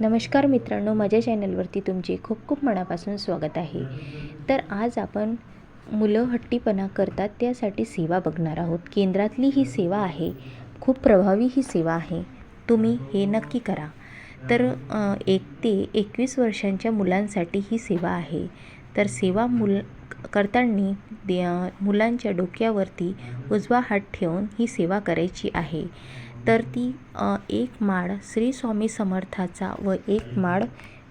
नमस्कार मित्रांनो माझ्या चॅनलवरती तुमचे खूप खूप मनापासून स्वागत आहे. तर आज आपण मुलं हट्टीपणा करतात त्यासाठी सेवा बघणार आहोत. केंद्रातली ही सेवा आहे खूप प्रभावी ही सेवा आहे. तुम्ही हे नक्की करा. तर एक ते एकवीस वर्षांच्या मुलांसाठी ही सेवा आहे. तर सेवा मुल करताना दे मुलांच्या डोक्यावरती उजवा हात ठेवून ही सेवा करायची आहे. तर ती एक माळ श्री स्वामी समर्थाचा व एक माळ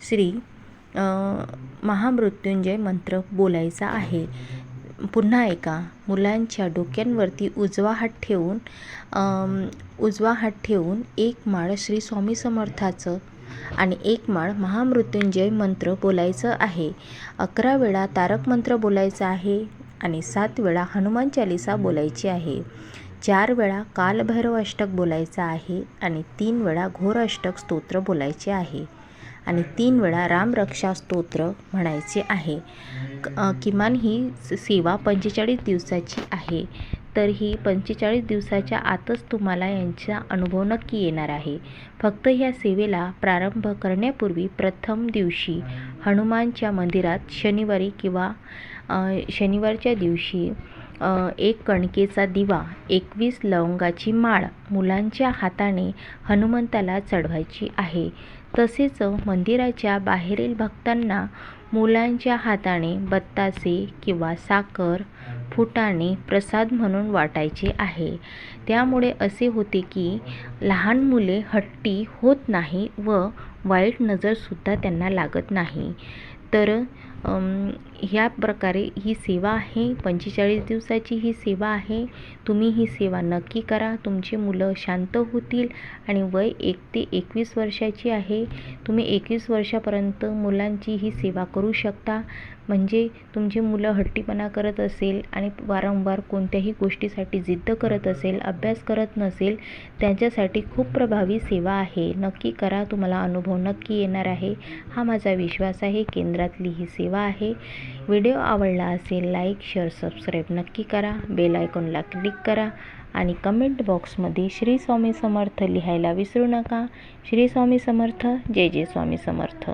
श्री महामृत्युंजय मंत्र बोलायचा आहे. पुन्हा एका मुलांच्या डोक्यांवरती उजवा हात ठेवून उजवा हात ठेवून एक माळ श्री स्वामी समर्थाचं आणि एक माळ महामृत्युंजय मंत्र बोलायचं आहे. अकरा वेळा तारक मंत्र बोलायचा आहे आणि सात वेळा हनुमान चालिसा बोलायची आहे. चार वेळा कालभैरव अष्टक बोलायचं आहे आणि तीन वेळा घोर अष्टक स्तोत्र बोलायचे आहे. आणि तीन वेळा रामरक्षा स्तोत्र म्हणायचे आहे. किमान ही स- सेवा पंचेचाळीस दिवसाची आहे. तर ही पंचेचाळीस दिवसाच्या आतच तुम्हाला यांचा अनुभव नक्की येणार आहे. फक्त ह्या सेवेला प्रारंभ करण्यापूर्वी प्रथम दिवशी हनुमानच्या मंदिरात शनिवारी किंवा शनिवारच्या दिवशी एक कणकेचा दिवा एकवीस लवंगाची माळ मुलांच्या हाताने हनुमंताला चढवायची आहे. तसेच मंदिराच्या बाहेरील भक्तांना मुलांच्या हाताने बत्तासे किंवा साखर फुटाणे प्रसाद म्हणून वाटायचे आहे. त्यामुळे असे होते की लहान मुले हट्टी होत नाही व वाईट नजरसुद्धा त्यांना लागत नाही. तर ह्या प्रकारे ही सेवा आहे. पंचेचाळीस दिवसाची ही सेवा आहे. तुम्ही ही सेवा नक्की करा. तुमची मुलं शांत होतील आणि वय एक ते एकवीस वर्षाची आहे. तुम्ही एकवीस वर्षापर्यंत मुलांची ही सेवा करू शकता. म्हणजे तुमची मुलं हट्टीपणा करत असेल आणि वारंवार कोणत्याही गोष्टीसाठी जिद्द करत असेल अभ्यास करत नसेल त्यांच्यासाठी खूप प्रभावी सेवा आहे. नक्की करा. तुम्हाला अनुभव नक्की येणार आहे. हा माझा विश्वास आहे. केंद्रातली ही सेवा आहे. व्हिडिओ आवडला असेल लाईक शेअर सबस्क्राईब नक्की करा. बेल आयकॉनला क्लिक करा आणि कमेंट बॉक्समध्ये श्री स्वामी समर्थ लिहायला विसरू नका. श्री स्वामी समर्थ जय जय स्वामी समर्थ.